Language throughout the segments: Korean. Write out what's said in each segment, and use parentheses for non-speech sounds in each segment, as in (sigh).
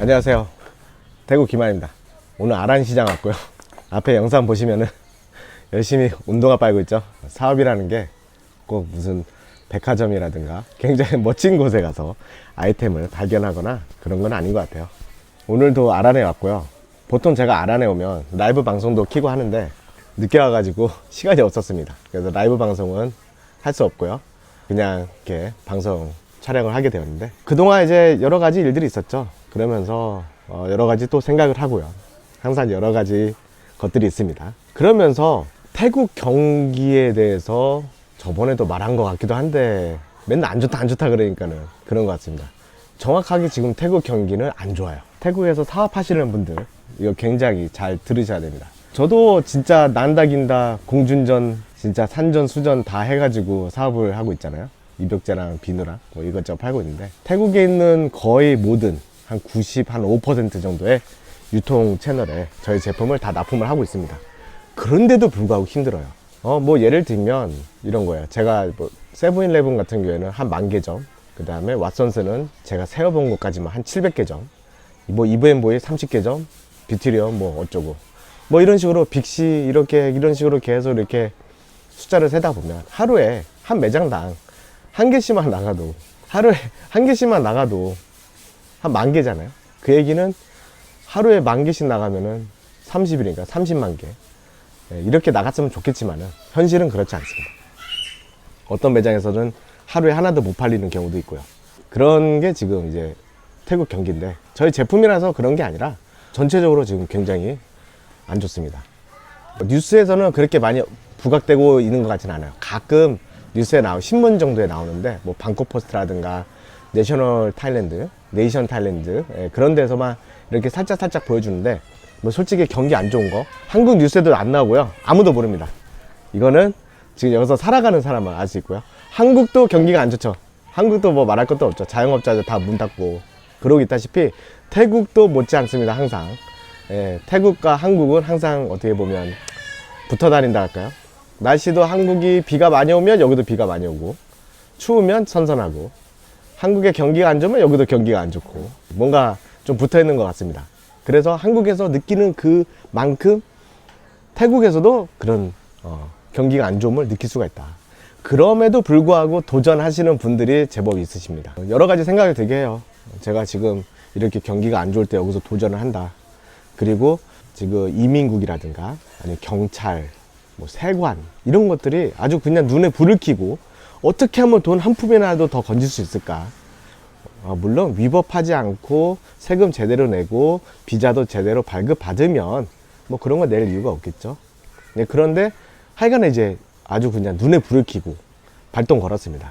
안녕하세요. 대구 김한입니다. 오늘 아란시장 왔고요. 앞에 영상 보시면은 열심히 운동화 빨고 있죠. 사업이라는 게 꼭 무슨 백화점이라든가 굉장히 멋진 곳에 가서 아이템을 발견하거나 그런 건 아닌 것 같아요. 오늘도 아란에 왔고요. 보통 제가 아란에 오면 라이브 방송도 키고 하는데 늦게 와가지고 (laughs) 시간이 없었습니다. 그래서 라이브 방송은 할 수 없고요. 그냥 이렇게 방송 촬영을 하게 되었는데 그동안 이제 여러 가지 일들이 있었죠. 그러면서 어, 여러 가지 또 생각을 하고요. 항상 여러 가지 것들이 있습니다. 그러면서 태국 경기에 대해서 저번에도 말한 것 같기도 한데 맨날 안 좋다 안 좋다 그러니까는 그런 것 같습니다. 정확하게 지금 태국 경기는 안 좋아요. 태국에서 사업하시는 분들 이거 굉장히 잘 들으셔야 됩니다. 저도 진짜 난다긴다 공준전 진짜 산전 수전 다 해가지고 사업을 하고 있잖아요. 이벽재랑 비누랑 뭐 이것저것 팔고 있는데 태국에 있는 거의 모든 한 90, 한 5% 정도의 유통 채널에 저희 제품을 다 납품을 하고 있습니다. 그런데도 불구하고 힘들어요. 어, 뭐 예를 들면 이런 거예요. 제가 뭐 세븐일레븐 같은 경우에는 한 만 개 점, 그 다음에 왓슨스는 제가 세어본 것까지만 한 700개 점, 뭐 이브앤보이 30개점, 뷰티리엄 뭐 어쩌고 뭐 이런 식으로 빅시 이렇게 이런 식으로 계속 이렇게 숫자를 세다 보면 하루에 한 매장당 한 개씩만 나가도 하루에 한 개씩만 나가도 한 만 개잖아요. 그 얘기는 하루에 만 개씩 나가면은 30일이니까 30만 개. 예, 이렇게 나갔으면 좋겠지만은 현실은 그렇지 않습니다. 어떤 매장에서는 하루에 하나도 못 팔리는 경우도 있고요. 그런 게 지금 이제 태국 경기인데 저희 제품이라서 그런 게 아니라 전체적으로 지금 굉장히 안 좋습니다. 뉴스에서는 그렇게 많이 부각되고 있는 것 같지는 않아요. 가끔 뉴스에 나오 신문 정도에 나오는데 뭐 방콕 포스트라든가 내셔널 타일랜드, 네이션 타일랜드 예, 그런 데서만 이렇게 살짝 살짝 보여주는데 뭐 솔직히 경기 안 좋은 거 한국 뉴스에도 안 나오고요. 아무도 모릅니다. 이거는 지금 여기서 살아가는 사람만 알 수 있고요. 한국도 경기가 안 좋죠. 한국도 뭐 말할 것도 없죠. 자영업자들 다 문 닫고 그러고 있다시피 태국도 못지 않습니다. 항상 예, 태국과 한국은 항상 어떻게 보면 붙어 다닌다 할까요? 날씨도 한국이 비가 많이 오면 여기도 비가 많이 오고 추우면 선선하고 한국의 경기가 안 좋으면 여기도 경기가 안 좋고 뭔가 좀 붙어 있는 것 같습니다. 그래서 한국에서 느끼는 그만큼 태국에서도 그런 어, 경기가 안 좋음을 느낄 수가 있다. 그럼에도 불구하고 도전하시는 분들이 제법 있으십니다. 여러 가지 생각이 들게 해요. 제가 지금 이렇게 경기가 안 좋을 때 여기서 도전을 한다. 그리고 지금 이민국이라든가 아니 경찰, 뭐 세관 이런 것들이 아주 그냥 눈에 불을 켜고 어떻게 하면 돈 한 푼이라도 더 건질 수 있을까? 아, 물론 위법하지 않고 세금 제대로 내고 비자도 제대로 발급받으면 뭐 그런 거 낼 이유가 없겠죠. 네, 그런데 하여간에 이제 아주 그냥 눈에 불을 켜고 발동 걸었습니다.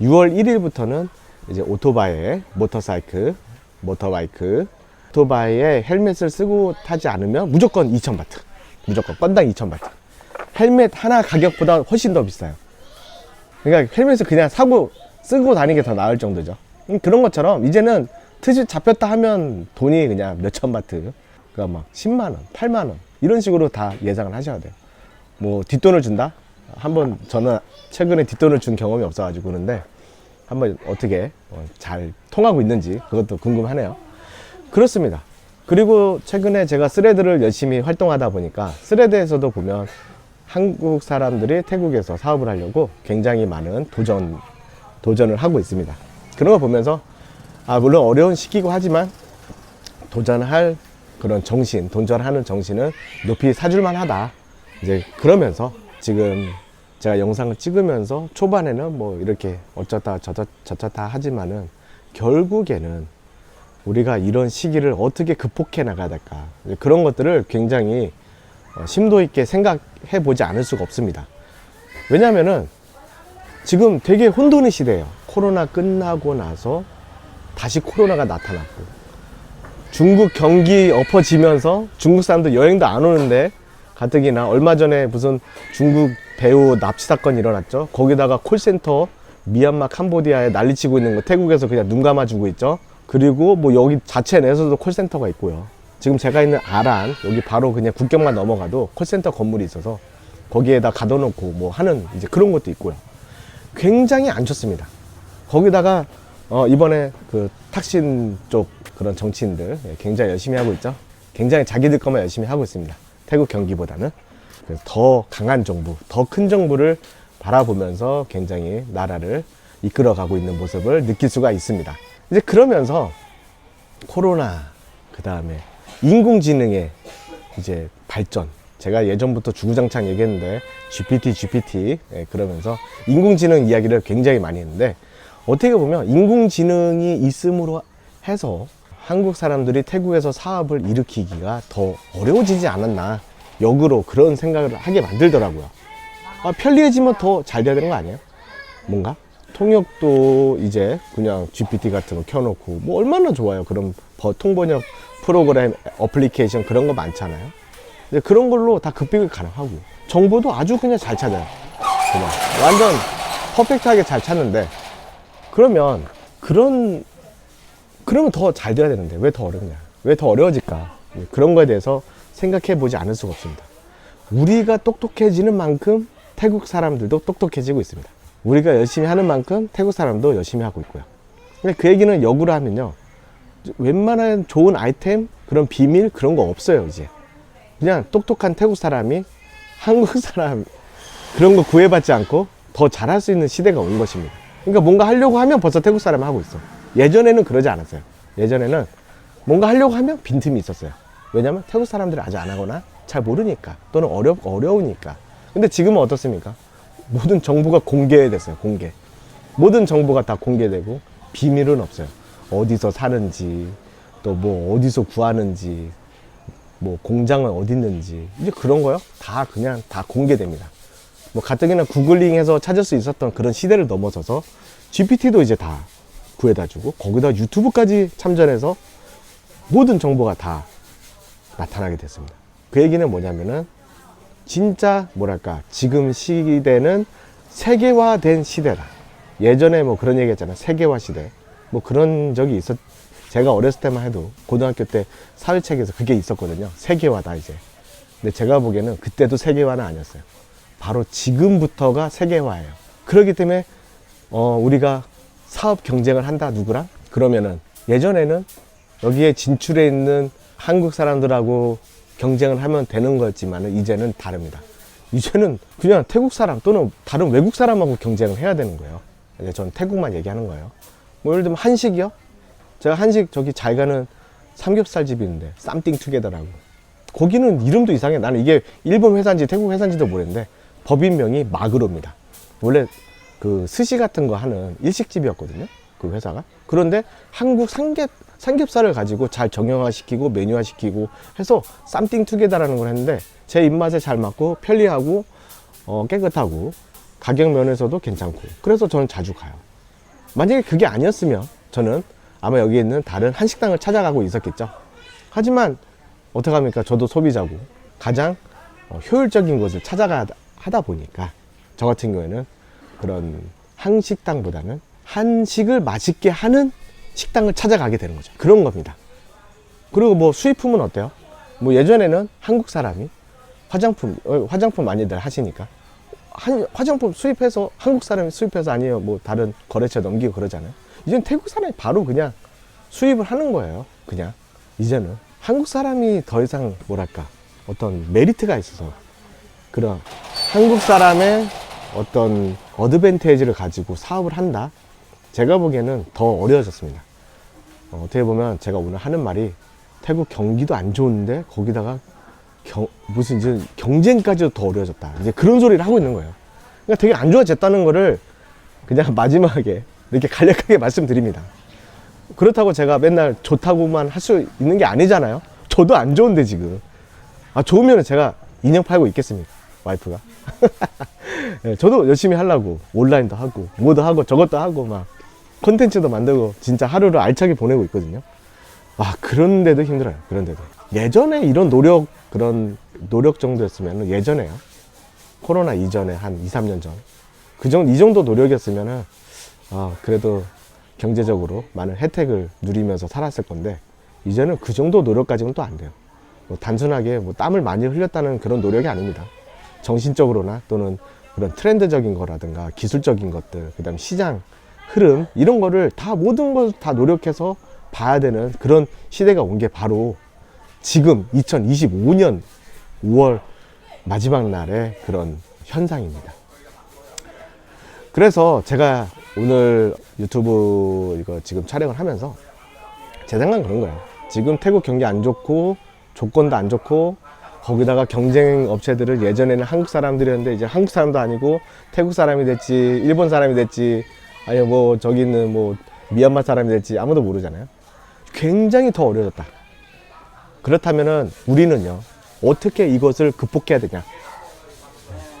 6월 1일부터는 이제 오토바이에 모터사이클, 모터바이크, 오토바이에 헬멧을 쓰고 타지 않으면 무조건 2,000바트. 무조건 건당 2,000바트. 헬멧 하나 가격보다 훨씬 더 비싸요. 그러니까 헬멧을 그냥 사고 쓰고 다니는 게 더 나을 정도죠. 음, 그런 것처럼 이제는 트집 잡혔다 하면 돈이 그냥 몇천 바트, 그러니까 막 10만 원, 8만 원 이런 식으로 다 예상을 하셔야 돼요. 뭐 뒷돈을 준다? 한번 저는 최근에 뒷돈을 준 경험이 없어가지고 그런데 한번 어떻게 어, 잘 통하고 있는지 그것도 궁금하네요. 그렇습니다. 그리고 최근에 제가 스레드를 열심히 활동하다 보니까 스레드에서도 보면 한국 사람들이 태국에서 사업을 하려고 굉장히 많은 도전, 도전을 하고 있습니다. 그런 거 보면서, 아, 물론 어려운 시기고 하지만 도전할 그런 정신, 도전하는 정신은 높이 사줄만 하다. 이제 그러면서 지금 제가 영상을 찍으면서 초반에는 뭐 이렇게 어쩌다 저쩌, 저쩌다 하지만은 결국에는 우리가 이런 시기를 어떻게 극복해 나가야 될까. 그런 것들을 굉장히 어, 심도 있게 생각해 보지 않을 수가 없습니다. 왜냐면은 지금 되게 혼돈의 시대예요. 코로나 끝나고 나서 다시 코로나가 나타났고 중국 경기 엎어지면서 중국 사람들 여행도 안 오는데 가뜩이나 얼마 전에 무슨 중국 배우 납치 사건이 일어났죠. 거기다가 콜센터 미얀마 캄보디아에 난리치고 있는 거 태국에서 그냥 눈 감아주고 있죠. 그리고 뭐 여기 자체 내에서도 콜센터가 있고요. 지금 제가 있는 아란 여기 바로 그냥 국경만 넘어가도 콜센터 건물이 있어서 거기에다 가둬놓고 뭐 하는 이제 그런 것도 있고요. 굉장히 안 좋습니다. 거기다가 어, 이번에 그 탁신 쪽 그런 정치인들 예, 굉장히 열심히 하고 있죠. 굉장히 자기들 것만 열심히 하고 있습니다. 태국 경기보다는 그래서 더 강한 정부, 더 큰 정부를 바라보면서 굉장히 나라를 이끌어가고 있는 모습을 느낄 수가 있습니다. 이제 그러면서 코로나 그 다음에 인공지능의 이제 발전 제가 예전부터 주구장창 얘기했는데 GPT GPT 예, 그러면서 인공지능 이야기를 굉장히 많이 했는데 어떻게 보면 인공지능이 있음으로 해서 한국 사람들이 태국에서 사업을 일으키기가 더 어려워지지 않았나 역으로 그런 생각을 하게 만들더라고요 아, 편리해지면 더 잘 돼야 되는 거 아니에요? 뭔가? 통역도 이제 그냥 GPT 같은 거 켜놓고 뭐 얼마나 좋아요. 그럼 버- 통번역 프로그램 어플리케이션 그런 거 많잖아요. 근데 그런 걸로 다 급비가 가능하고 정보도 아주 그냥 잘 찾아요. 그냥 완전 퍼펙트하게 잘 찾는데 그러면 그런 그러면 더 잘 돼야 되는데 왜 더 어렵냐? 왜 더 어려워질까? 그런 거에 대해서 생각해 보지 않을 수가 없습니다. 우리가 똑똑해지는 만큼 태국 사람들도 똑똑해지고 있습니다. 우리가 열심히 하는 만큼 태국 사람도 열심히 하고 있고요. 근데 그 얘기는 역으로 하면요. 웬만한 좋은 아이템, 그런 비밀, 그런 거 없어요, 이제. 그냥 똑똑한 태국 사람이 한국 사람, 그런 거 구애받지 않고 더 잘할 수 있는 시대가 온 것입니다. 그러니까 뭔가 하려고 하면 벌써 태국 사람이 하고 있어. 예전에는 그러지 않았어요. 예전에는 뭔가 하려고 하면 빈틈이 있었어요. 왜냐면 태국 사람들이 아직 안 하거나 잘 모르니까 또는 어려, 어려우니까. 근데 지금은 어떻습니까? 모든 정보가 공개됐어요. 공개. 모든 정보가 다 공개되고 비밀은 없어요. 어디서 사는지 또 뭐 어디서 구하는지 뭐 공장은 어디 있는지 이제 그런 거요. 다 그냥 다 공개됩니다. 뭐 가뜩이나 구글링해서 찾을 수 있었던 그런 시대를 넘어서서 GPT도 이제 다 구해다 주고 거기다 유튜브까지 참전해서 모든 정보가 다 나타나게 됐습니다. 그 얘기는 뭐냐면은 진짜 뭐랄까 지금 시대는 세계화된 시대다. 예전에 뭐 그런 얘기 했잖아. 세계화 시대. 뭐 그런 적이 있었 제가 어렸을 때만 해도 고등학교 때 사회책에서 그게 있었거든요. 세계화다 이제. 근데 제가 보기에는 그때도 세계화는 아니었어요. 바로 지금부터가 세계화예요. 그렇기 때문에 어, 우리가 사업 경쟁을 한다 누구랑? 그러면은 예전에는 여기에 진출해 있는 한국 사람들하고 경쟁을 하면 되는 거였지만 이제는 다릅니다. 이제는 그냥 태국 사람 또는 다른 외국 사람하고 경쟁을 해야 되는 거예요. 이제 전 태국만 얘기하는 거예요. 뭐 예를 들면 한식이요? 제가 한식 저기 잘 가는 삼겹살 집이 있는데 쌈띵 투게더라고. 거기는 이름도 이상해. 나는 이게 일본 회사인지 태국 회사인지도 모르는데 법인명이 마그로입니다. 원래 그 스시 같은 거 하는 일식집이었거든요. 그 회사가. 그런데 한국 삼겹 삼겹살을 가지고 잘 정형화시키고 메뉴화시키고 해서 쌈띵 투게더라는 걸 했는데 제 입맛에 잘 맞고 편리하고 어, 깨끗하고 가격 면에서도 괜찮고 그래서 저는 자주 가요. 만약에 그게 아니었으면 저는 아마 여기 있는 다른 한식당을 찾아가고 있었겠죠. 하지만 어떡합니까? 저도 소비자고 가장 어, 효율적인 곳을 찾아가 하다 보니까 저 같은 경우에는 그런 한식당보다는 한식을 맛있게 하는 식당을 찾아가게 되는 거죠. 그런 겁니다. 그리고 뭐 수입품은 어때요? 뭐 예전에는 한국 사람이 화장품, 어, 화장품 많이들 하시니까 한, 화장품 수입해서 한국 사람이 수입해서 아니에요. 뭐 다른 거래처 넘기고 그러잖아요. 이젠 태국 사람이 바로 그냥 수입을 하는 거예요. 그냥 이제는 한국 사람이 더 이상 뭐랄까 어떤 메리트가 있어서 그런 한국 사람의 어떤 어드밴테이지를 가지고 사업을 한다. 제가 보기에는 더 어려워졌습니다. 어, 어떻게 보면 제가 오늘 하는 말이 태국 경기도 안 좋은데 거기다가 경- 무슨 이제 경쟁까지도 더 어려워졌다. 이제 그런 소리를 하고 있는 거예요. 그러니까 되게 안 좋아졌다는 거를 그냥 (laughs) 마지막에 이렇게 간략하게 말씀드립니다. 그렇다고 제가 맨날 좋다고만 할 수 있는 게 아니잖아요. 저도 안 좋은데 지금. 아 좋으면 제가 인형 팔고 있겠습니까? 와이프가. (laughs) 예, 저도 열심히 하려고 온라인도 하고 뭐도 하고 저것도 하고 막 콘텐츠도 만들고 진짜 하루를 알차게 보내고 있거든요. 아 그런데도 힘들어요. 그런데도 예전에 이런 노력 그런 노력 정도였으면 예전에요. 코로나 이전에 한 2, 3년 전. 그 정도 이 정도 노력이었으면은 아 그래도 경제적으로 많은 혜택을 누리면서 살았을 건데 이제는 그 정도 노력까지는 또 안 돼요. 뭐 단순하게 뭐 땀을 많이 흘렸다는 그런 노력이 아닙니다. 정신적으로나 또는 그런 트렌드적인 거라든가 기술적인 것들, 그 다음 시장 흐름 이런 거를 다 모든 걸다 노력해서 봐야 되는 그런 시대가 온 게 바로 지금 2025년 5월 마지막 날의 그런 현상입니다. 그래서 제가 오늘 유튜브 이거 지금 촬영을 하면서 제 생각은 그런 거예요. 지금 태국 경기 안 좋고 조건도 안 좋고 거기다가 경쟁 업체들을 예전에는 한국 사람들이었는데 이제 한국 사람도 아니고 태국 사람이 됐지 일본 사람이 됐지 아니 뭐 저기 있는 뭐 미얀마 사람이 됐지 아무도 모르잖아요. 굉장히 더 어려졌다. 그렇다면은 우리는요 어떻게 이것을 극복해야 되냐?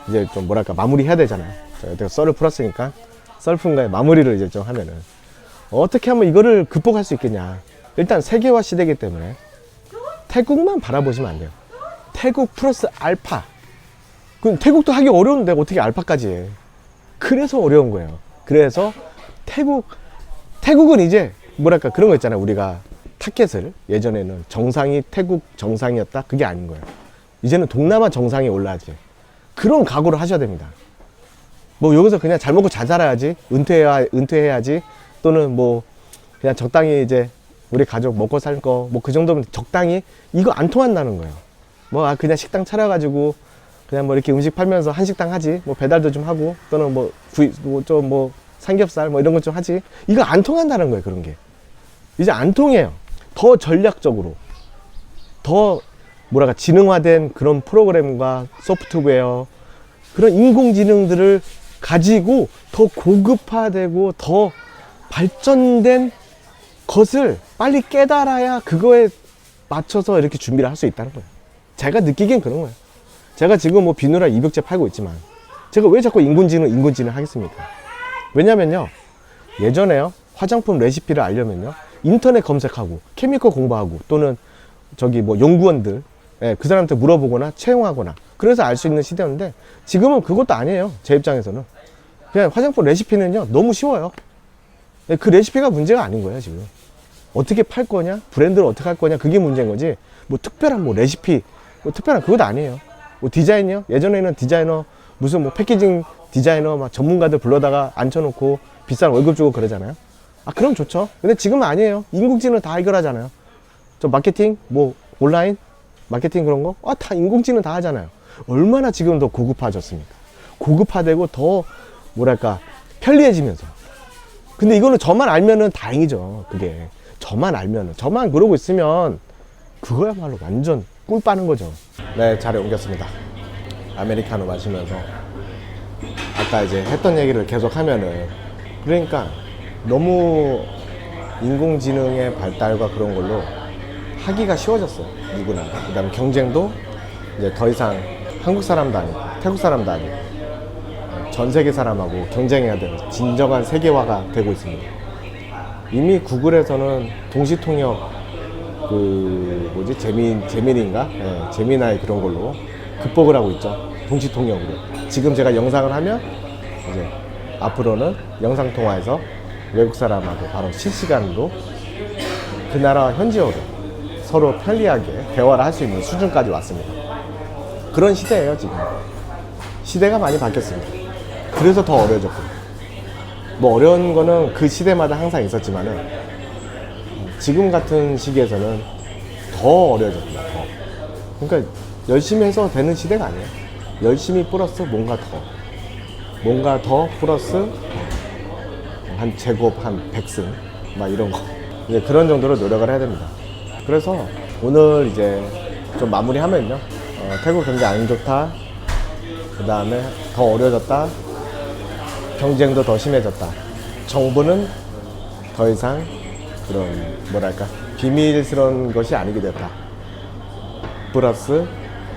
이제 좀 뭐랄까 마무리해야 되잖아요. 제가 썰을 풀었으니까 썰푼가의 마무리를 이제 좀 하면은 어떻게 하면 이거를 극복할 수 있겠냐? 일단 세계화 시대이기 때문에 태국만 바라보시면 안 돼요. 태국 플러스 알파. 그 태국도 하기 어려운데 어떻게 알파까지 해? 그래서 어려운 거예요. 그래서 태국 태국은 이제 뭐랄까 그런 거 있잖아요. 우리가 타켓을 예전에는 정상이 태국 정상이었다. 그게 아닌 거예요. 이제는 동남아 정상에 올라야지. 그런 각오를 하셔야 됩니다. 뭐 여기서 그냥 잘 먹고 잘 살아야지 은퇴해야 은퇴해야지 또는 뭐 그냥 적당히 이제 우리 가족 먹고 살 거 뭐 그 정도면 적당히 이거 안 통한다는 거예요. 뭐 아, 그냥 식당 차려가지고 그냥 뭐 이렇게 음식 팔면서 한식당 하지 뭐 배달도 좀 하고 또는 뭐 구이 뭐좀 뭐 삼겹살 뭐 이런 것 좀 하지 이거 안 통한다는 거예요 그런 게 이제 안 통해요. 더 전략적으로 더 뭐랄까 지능화된 그런 프로그램과 소프트웨어 그런 인공지능들을 가지고 더 고급화되고 더 발전된 것을 빨리 깨달아야 그거에 맞춰서 이렇게 준비를 할 수 있다는 거예요. 제가 느끼기엔 그런 거예요. 제가 지금 뭐 비누라 입욕제 팔고 있지만 제가 왜 자꾸 인공지능 인공지능 하겠습니까? 왜냐면요 예전에요 화장품 레시피를 알려면요 인터넷 검색하고 케미컬 공부하고 또는 저기 뭐 연구원들 예, 그 사람한테 물어보거나 채용하거나 그래서 알 수 있는 시대였는데 지금은 그것도 아니에요 제 입장에서는. 그냥 화장품 레시피는요 너무 쉬워요. 예, 그 레시피가 문제가 아닌 거예요 지금. 어떻게 팔 거냐 브랜드를 어떻게 할 거냐 그게 문제인 거지. 뭐 특별한 뭐 레시피 뭐 특별한 그것도 아니에요 뭐 디자인이요? 예전에는 디자이너 무슨 뭐 패키징 디자이너 막 전문가들 불러다가 앉혀놓고 비싼 월급 주고 그러잖아요. 아 그럼 좋죠. 근데 지금은 아니에요. 인공지능 다 해결하잖아요. 저 마케팅 뭐 온라인 마케팅 그런 거? 아 다 인공지능 다 하잖아요. 얼마나 지금 더 고급화졌습니까? 고급화되고 더 뭐랄까 편리해지면서. 근데 이거는 저만 알면은 다행이죠 그게. 저만 알면은. 저만 그러고 있으면 그거야말로 완전 꿀 빠는 거죠. 네 자리 옮겼습니다. 아메리카노 마시면서 아까 이제 했던 얘기를 계속 하면은 그러니까 너무 인공지능의 발달과 그런 걸로 하기가 쉬워졌어요 누구나. 그 다음에 경쟁도 이제 더 이상 한국 사람도 아니고 태국 사람도 아니고 전 세계 사람하고 경쟁해야 되는 진정한 세계화가 되고 있습니다. 이미 구글에서는 동시 통역 그 뭐지 재민 재민인가 예, 재미나이 그런 걸로 극복을 하고 있죠 동시 통역으로 지금 제가 영상을 하면 이제 앞으로는 영상 통화에서 외국 사람하고 바로 실시간으로 그 나라 현지어로 서로 편리하게 대화를 할 수 있는 수준까지 왔습니다. 그런 시대예요 지금. 시대가 많이 바뀌었습니다. 그래서 더 어려졌고, 뭐 어려운 거는 그 시대마다 항상 있었지만은 지금 같은 시기에서는 더 어려졌구나. 더. 그러니까 열심히 해서 되는 시대가 아니에요. 열심히 플러스 뭔가 더, 뭔가 더 플러스 한 제곱 한 백승 막 이런 거 이제 그런 정도로 노력을 해야 됩니다. 그래서 오늘 이제 좀 마무리하면요. 어, 태국 경기 안 좋다. 그 다음에 더 어려졌다. 경쟁도 더 심해졌다. 정부는 더 이상 그런 뭐랄까 비밀스러운 것이 아니게 됐다. 플러스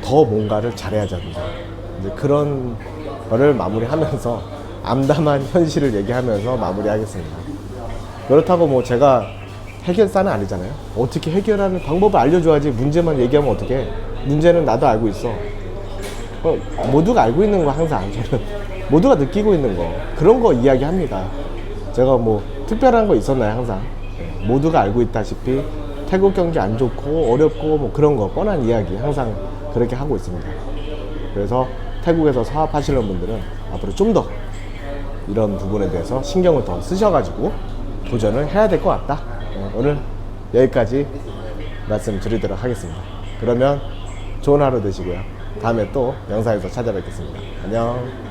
더 뭔가를 잘해야 된다. 이제 그런 거를 마무리하면서 (laughs) 암담한 현실을 얘기하면서 마무리하겠습니다. 그렇다고 뭐 제가 해결사는 아니잖아요. 어떻게 해결하는 방법을 알려줘야지 문제만 얘기하면 어떻게? 문제는 나도 알고 있어. 어, 모두가 알고 있는 거 항상 (laughs) 저는 모두가 느끼고 있는 거 그런 거 이야기합니다. 제가 뭐 특별한 거 있었나요 항상? 네, 모두가 알고 있다시피 태국 경기 안 좋고 어렵고 뭐 그런 거 뻔한 이야기 항상 그렇게 하고 있습니다. 그래서 태국에서 사업하시는 분들은 앞으로 좀 더 이런 부분에 대해서 신경을 더 쓰셔가지고 도전을 해야 될 것 같다. 네, 오늘 여기까지 말씀드리도록 하겠습니다. 그러면 좋은 하루 되시고요. 다음에 또 영상에서 찾아뵙겠습니다. 안녕.